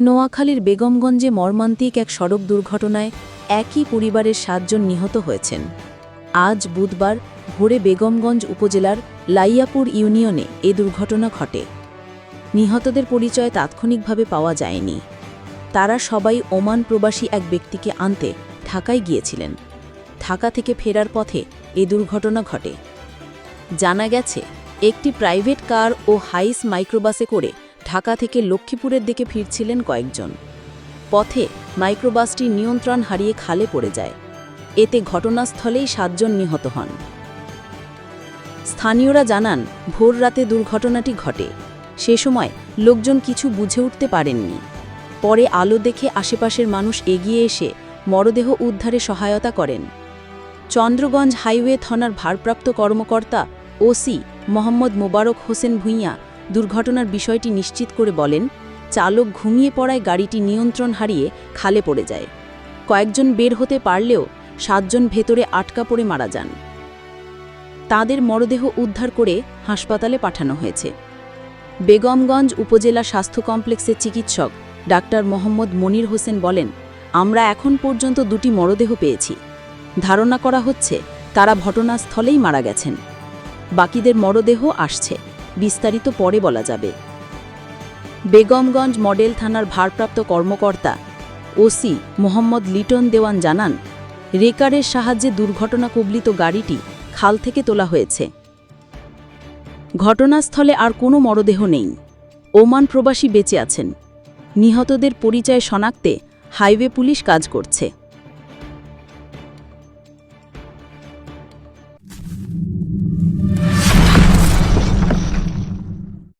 নোয়াখালীর বেগমগঞ্জে মর্মান্তিক এক সড়ক দুর্ঘটনায় একই পরিবারের সাতজন নিহত হয়েছেন। আজ বুধবার ভোরে বেগমগঞ্জ উপজেলার লাইয়াপুর ইউনিয়নে এ দুর্ঘটনা ঘটে। নিহতদের পরিচয় তাৎক্ষণিকভাবে পাওয়া যায়নি। তারা সবাই ওমান প্রবাসী এক ব্যক্তিকে আনতে ঢাকায় গিয়েছিলেন। ঢাকা থেকে ফেরার পথে এ দুর্ঘটনা ঘটে। জানা গেছে, একটি প্রাইভেট কার ও হাইস মাইক্রোবাসে করে ঢাকা থেকে লক্ষ্মীপুরের দিকে ফিরছিলেন কয়েকজন। পথে মাইক্রোবাসটি নিয়ন্ত্রণ হারিয়ে খালে পড়ে যায়। এতে ঘটনাস্থলেই সাতজন নিহত হন। স্থানীয়রা জানান, ভোর রাতে দুর্ঘটনাটি ঘটে। সে সময় লোকজন কিছু বুঝে উঠতে পারেননি। পরে আলো দেখে আশেপাশের মানুষ এগিয়ে এসে মরদেহ উদ্ধারে সহায়তা করেন। চন্দ্রগঞ্জ হাইওয়ে থানার ভারপ্রাপ্ত কর্মকর্তা ওসি মোহাম্মদ মোবারক হোসেন ভূঁইয়া দুর্ঘটনার বিষয়টি নিশ্চিত করে বলেন, চালক ঘুমিয়ে পড়ায় গাড়িটি নিয়ন্ত্রণ হারিয়ে খালে পড়ে যায়। কয়েকজন বের হতে পারলেও সাতজন ভেতরে আটকা পড়ে মারা যান। তাদের মরদেহ উদ্ধার করে হাসপাতালে পাঠানো হয়েছে। বেগমগঞ্জ উপজেলা স্বাস্থ্য কমপ্লেক্সের চিকিৎসক ডাক্তার মোহাম্মদ মনির হোসেন বলেন, আমরা এখন পর্যন্ত দুটি মরদেহ পেয়েছি। ধারণা করা হচ্ছে তারা ঘটনাস্থলেই মারা গেছেন। বাকিদের মরদেহ আসছে। বিস্তারিত পরে বলা যাবে। বেগমগঞ্জ মডেল থানার ভারপ্রাপ্ত কর্মকর্তা ওসি মোহাম্মদ লিটন দেওয়ান জানান, রেকারের সাহায্যে দুর্ঘটনা কবলিত গাড়িটি খাল থেকে তোলা হয়েছে। ঘটনাস্থলে আর কোনো মরদেহ নেই। ওমান প্রবাসী বেঁচে আছেন। নিহতদের পরিচয় শনাক্তে হাইওয়ে পুলিশ কাজ করছে।